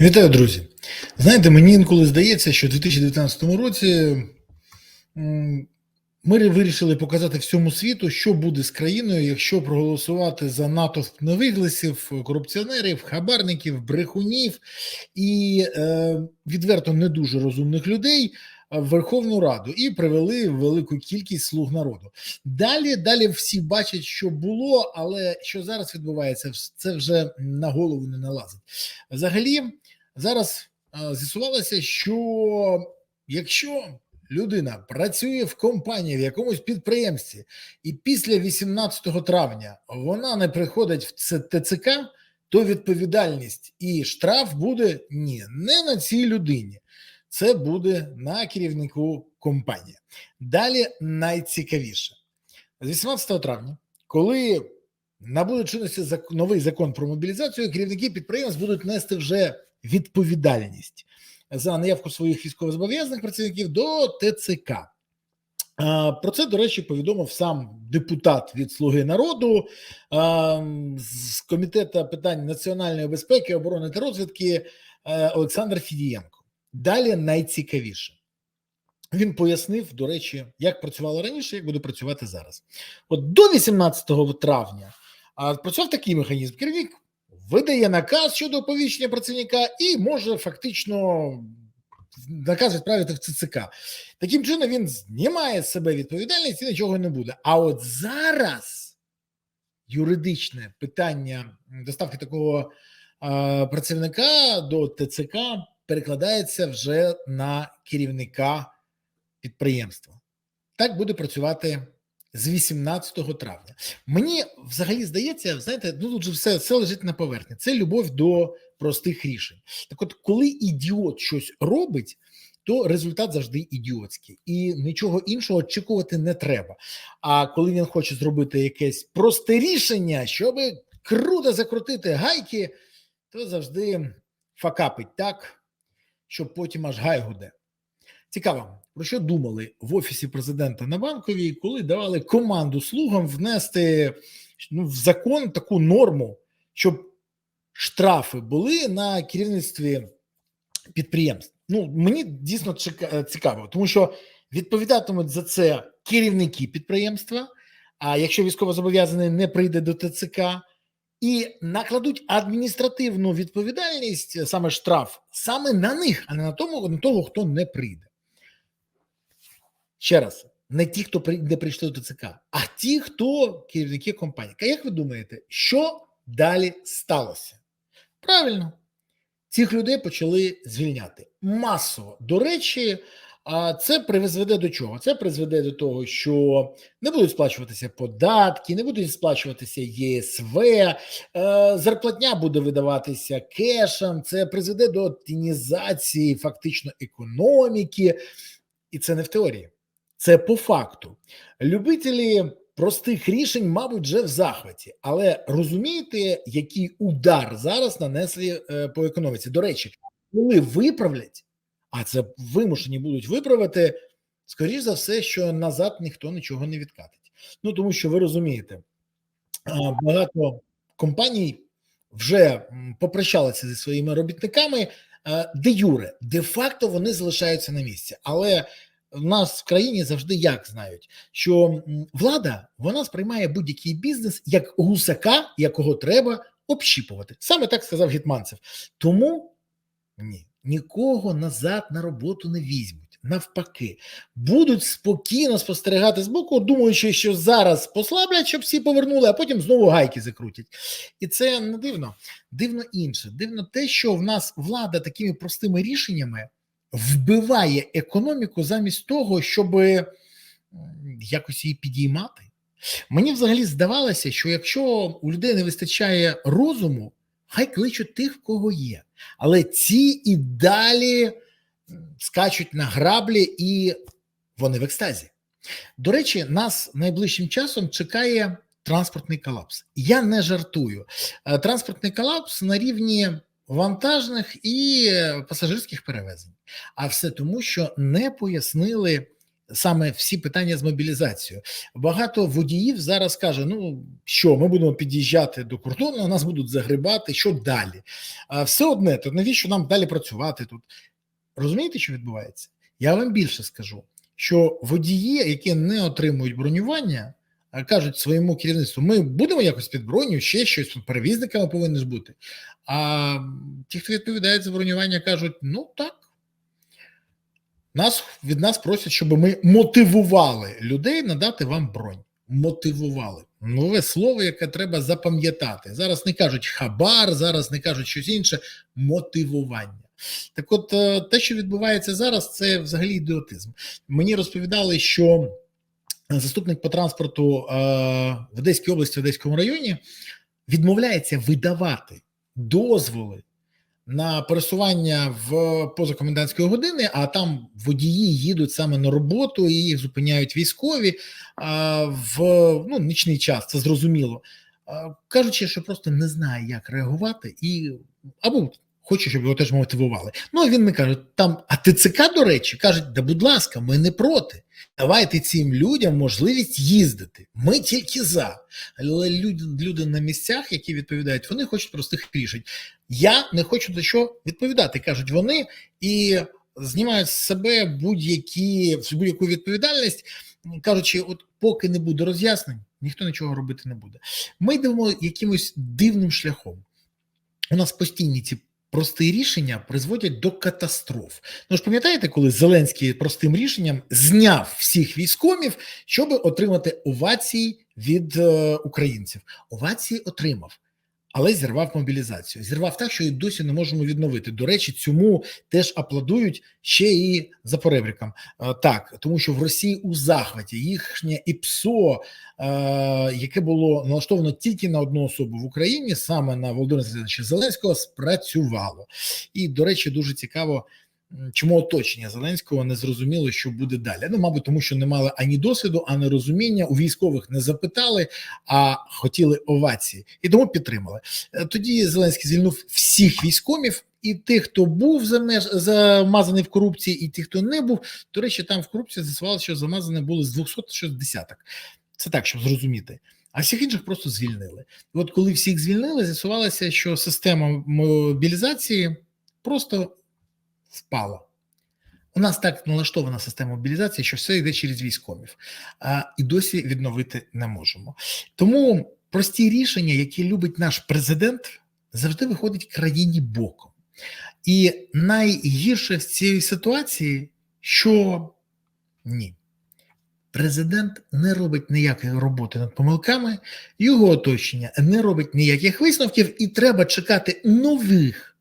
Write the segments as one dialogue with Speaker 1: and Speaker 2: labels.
Speaker 1: Вітаю, друзі. Знаєте, мені інколи здається, що в 2019 році ми вирішили показати всьому світу, що буде з країною, якщо проголосувати за натовп невигласів, корупціонерів, хабарників, брехунів і е, відверто не дуже розумних людей в Верховну Раду і привели велику кількість слуг народу. Далі, далі всі бачать, що було, але що зараз відбувається, це вже на голову не налазить. Взагалі, зараз е, з'ясувалося, що якщо людина працює в компанії в якомусь підприємстві, і після 18 травня вона не приходить в ТЦК, то відповідальність і штраф буде ні, не на цій людині. Це буде на керівнику компанії. Далі найцікавіше з 18 травня, коли набуде чинності новий закон про мобілізацію, керівники підприємств будуть нести вже відповідальність за наявку своїх військовозобов'язаних працівників до ТЦК. Про це, до речі, повідомив сам депутат від Слуги народу з комітету питань національної безпеки, оборони та розвідки е, Олександр Фідієнко. Далі найцікавіше. Він пояснив, до речі, як працювало раніше, як буде працювати зараз. От до 18 травня працював такий механізм. Керівник видає наказ щодо оповіщення працівника і може фактично наказ відправити в ЦЦК. Таким чином він знімає з себе відповідальність і нічого не буде. А от зараз юридичне питання доставки такого а, працівника до ТЦК перекладається вже на керівника підприємства. Так буде працювати з 18 травня. Мені взагалі здається, знаєте, ну тут же все, все лежить на поверхні. Це любов до простих рішень. Так, от, коли ідіот щось робить, то результат завжди ідіотський, і нічого іншого очікувати не треба. А коли він хоче зробити якесь просте рішення, щоб круто закрутити гайки, то завжди факапить так, щоб потім аж гай гуде. Цікаво, про що думали в офісі президента на банковій, коли давали команду слугам внести ну, в закон таку норму, щоб штрафи були на керівництві підприємств. Ну мені дійсно чека- цікаво, тому що відповідатимуть за це керівники підприємства. А якщо військовозобов'язаний не прийде до ТЦК, і накладуть адміністративну відповідальність, саме штраф, саме на них, а не на тому, на того, хто не прийде. Ще раз, не ті, хто не прийшли до ТЦК, а ті, хто керівники компанії. А як ви думаєте, що далі сталося? Правильно, цих людей почали звільняти масово. До речі, а це призведе до чого? Це призведе до того, що не будуть сплачуватися податки, не будуть сплачуватися ЄСВ, е, зарплатня буде видаватися кешем. Це призведе до тінізації фактично економіки, і це не в теорії, це по факту. Любителі простих рішень, мабуть, вже в захваті, але розумієте, який удар зараз нанесли е, по економіці? До речі, коли виправлять, а це вимушені будуть виправити, скоріш за все, що назад ніхто нічого не відкатить. Ну тому що ви розумієте, багато компаній вже попрощалися зі своїми робітниками е, де юре, де факто вони залишаються на місці. Але в нас в країні завжди як знають, що влада вона сприймає будь-який бізнес як гусака, якого треба общіпувати. Саме так сказав Гетманцев. Тому ні, нікого назад на роботу не візьмуть. Навпаки, будуть спокійно спостерігати збоку, думаючи, що зараз послаблять, щоб всі повернули, а потім знову гайки закрутять. І це не дивно. Дивно інше. Дивно те, що в нас влада такими простими рішеннями вбиває економіку замість того, щоб якось її підіймати. Мені взагалі здавалося, що якщо у людей не вистачає розуму, хай кличуть тих, в кого є. Але ці і далі скачуть на граблі, і вони в екстазі. До речі, нас найближчим часом чекає транспортний колапс. Я не жартую. Е, Транспортний колапс на рівні вантажних і е, пасажирських перевезень. А все тому, що не пояснили саме всі питання з мобілізацією. Багато водіїв зараз каже: ну що, ми будемо під'їжджати до кордону, нас будуть загрибати. Що далі? А все одне, то навіщо нам далі працювати тут? Розумієте, що відбувається? Я вам більше скажу, що водії, які не отримують бронювання, кажуть своєму керівництву: ми будемо якось під броню, ще щось перевізниками повинні ж бути. А ті, хто відповідає за бронювання, кажуть: ну так. Нас від нас просять, щоб ми мотивували людей надати вам бронь. Мотивували нове слово, яке треба запам'ятати. Зараз не кажуть хабар, зараз не кажуть щось інше. Мотивування. Так, от е, те, що відбувається зараз, це взагалі ідіотизм. Мені розповідали, що заступник по транспорту е, в Одеській області, в Одеському районі, відмовляється видавати дозволи на пересування в позакомендантської години, а там водії їдуть саме на роботу і їх зупиняють військові в ну, нічний час, це зрозуміло. Кажучи, що просто не знає, як реагувати, і або хоче, щоб його теж мотивували. Ну, він не каже: там, а ТЦК, до речі, кажуть, да будь ласка, ми не проти. Давайте цим людям можливість їздити. Ми тільки за. Але люди, люди на місцях, які відповідають, вони хочуть простих рішень. Я не хочу за що відповідати, кажуть вони, і знімають з себе будь-які будь-яку відповідальність, кажучи, от поки не буде роз'яснень, ніхто нічого робити не буде. Ми йдемо якимось дивним шляхом. У нас постійні ці прості рішення призводять до катастроф. Ну ж пам'ятаєте, коли Зеленський простим рішенням зняв всіх військомів, щоб отримати овації від е, українців? Овації отримав. Але зірвав мобілізацію. Зірвав так, що і досі не можемо відновити. До речі, цьому теж аплодують ще і за поребриком. Так, тому що в Росії у захваті їхнє ІПСО, яке було налаштовано тільки на одну особу в Україні, саме на Володимира Зеленського, спрацювало. І, до речі, дуже цікаво. Чому оточення Зеленського не зрозуміло, що буде далі? Ну, мабуть, тому що не мали ані досвіду, ані розуміння. У військових не запитали, а хотіли овації, і тому підтримали. Тоді Зеленський звільнив всіх військомів, і тих, хто був замеж замазаний в корупції, і тих, хто не був. До речі, там в корупції з'ясувалося, що замазані були з 200 щось десяток. Це так, щоб зрозуміти. А всіх інших просто звільнили. І От коли всіх звільнили, з'ясувалося, що система мобілізації просто впала. У нас так налаштована система мобілізації, що все йде через військових, а і досі відновити не можемо. Тому прості рішення, які любить наш президент, завжди виходять країні боком. І найгірше в цій ситуації, що ні, президент не робить ніякої роботи над помилками, його оточення не робить ніяких висновків, і треба чекати нових.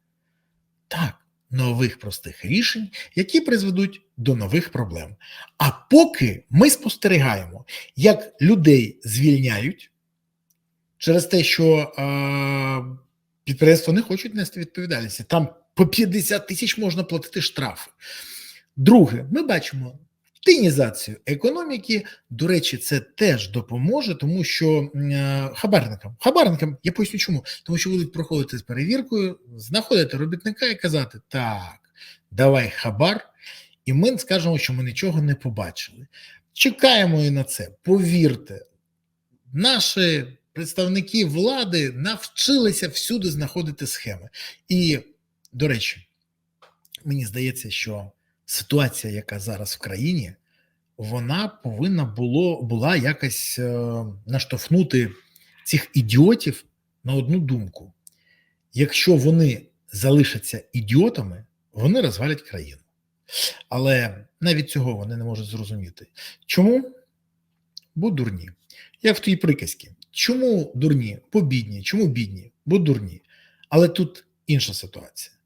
Speaker 1: Так нових простих рішень, які призведуть до нових проблем. А поки ми спостерігаємо, як людей звільняють через те, що е, підприємства не хочуть нести відповідальність, там по 50 тисяч можна платити штрафи. Друге, ми бачимо. Тинізацію економіки, до речі, це теж допоможе, тому що е, хабарникам, хабарникам, я поясню чому, тому що будуть проходити з перевіркою, знаходити робітника і казати: так, давай хабар, і ми скажемо, що ми нічого не побачили. Чекаємо і на це. Повірте, наші представники влади навчилися всюди знаходити схеми. І, до речі, мені здається, що ситуація, яка зараз в країні, вона повинна було була якось е, наштовхнути цих ідіотів на одну думку: якщо вони залишаться ідіотами, вони розвалять країну. Але навіть цього вони не можуть зрозуміти. Чому? Бо дурні. Як в тій приказці. Чому дурні? Бо бідні. Чому бідні? Бо дурні. Але тут інша ситуація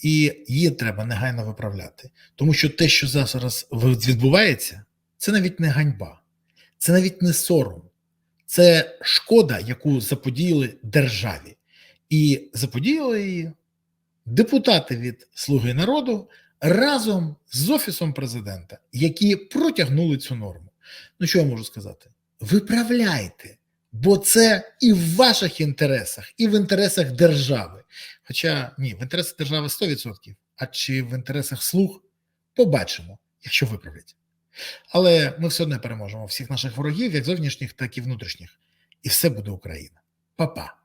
Speaker 1: і її треба негайно виправляти. Тому що те, що зараз відбувається, це навіть не ганьба, це навіть не сором, це шкода, яку заподіяли державі. І заподіяли її депутати від Слуги народу разом з Офісом президента, які протягнули цю норму. Ну, що я можу сказати? Виправляйте, бо це і в ваших інтересах, і в інтересах держави. Хоча ні, в інтересах держави 100%, а чи в інтересах слуг побачимо, якщо виправлять. Але ми все одно переможемо всіх наших ворогів, як зовнішніх, так і внутрішніх. І все буде Україна. Па-па.